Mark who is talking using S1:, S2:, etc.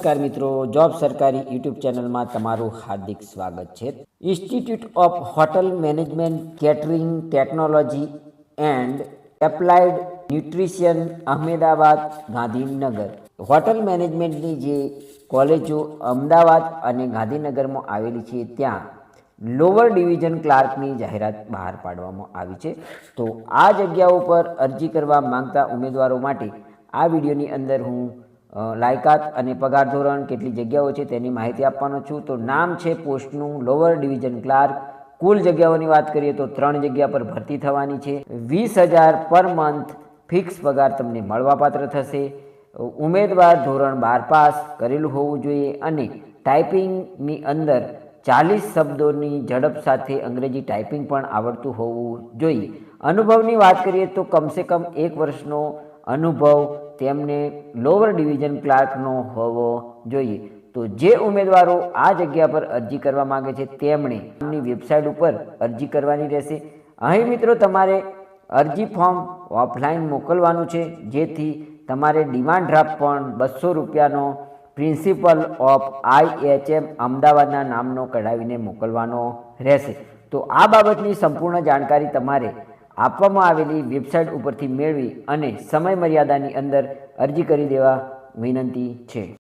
S1: નમસ્કાર મિત્રો, જોબ સરકારી યુટ્યુબ ચેનલમાં તમારું હાર્દિક સ્વાગત છે. Institute of hotel management catering technology and applied nutrition Ahmedabad Gandhinagar. Hotel મેનેજમેન્ટની જે કોલેજો અમદાવાદ અને ગાંધીનગરમાં આવેલી છે, ત્યાં લોઅર ડિવિઝન ક્લાર્કની જાહેરાત બહાર પાડવામાં આવી છે. તો આ જગ્યાઓ પર અરજી કરવા માંગતા ઉમેદવારો માટે આ વિડીયોની અંદર હું લાયકાત અને પગાર ધોરણ કેટલી જગ્યાઓ છે તેની માહિતી આપવાનો છું. તો નામ છે પોસ્ટનું લોઅર ડિવિઝન ક્લાર્ક કુલ જગ્યાઓની વાત કરીએ તો ત્રણ જગ્યા પર ભરતી થવાની છે. વીસ હજાર પર મંથ ફિક્સ પગાર તમને મળવાપાત્ર થશે. ઉમેદવાર ધોરણ બાર પાસ કરેલું હોવું જોઈએ અને ટાઈપિંગની અંદર ચાલીસ શબ્દોની ઝડપ સાથે અંગ્રેજી ટાઈપિંગ પણ આવડતું હોવું જોઈએ. અનુભવની વાત કરીએ તો કમસે કમ એક વર્ષનો અનુભવ તેમને લોવર ડિવિઝન ક્લાર્કનો હોવો જોઈએ. તો જે ઉમેદવારો આ જગ્યા પર અરજી કરવા માંગે છે, તેમણે એમની વેબસાઇટ ઉપર અરજી કરવાની રહેશે. અહીં મિત્રો તમારે અરજી ફોર્મ ઓફલાઈન મોકલવાનું છે, જેથી તમારે ડિમાન્ડ ડ્રાફ્ટ પણ બસો રૂપિયાનો પ્રિન્સિપલ ઓફ આઈએચએમ અમદાવાદના નામનો કઢાવીને મોકલવાનો રહેશે. તો આ બાબતની સંપૂર્ણ જાણકારી તમારે આપવામાં આવેલી વેબસાઇટ ઉપરથી મેળવી અને સમય મર્યાદાની અંદર અરજી કરી દેવા વિનંતી છે.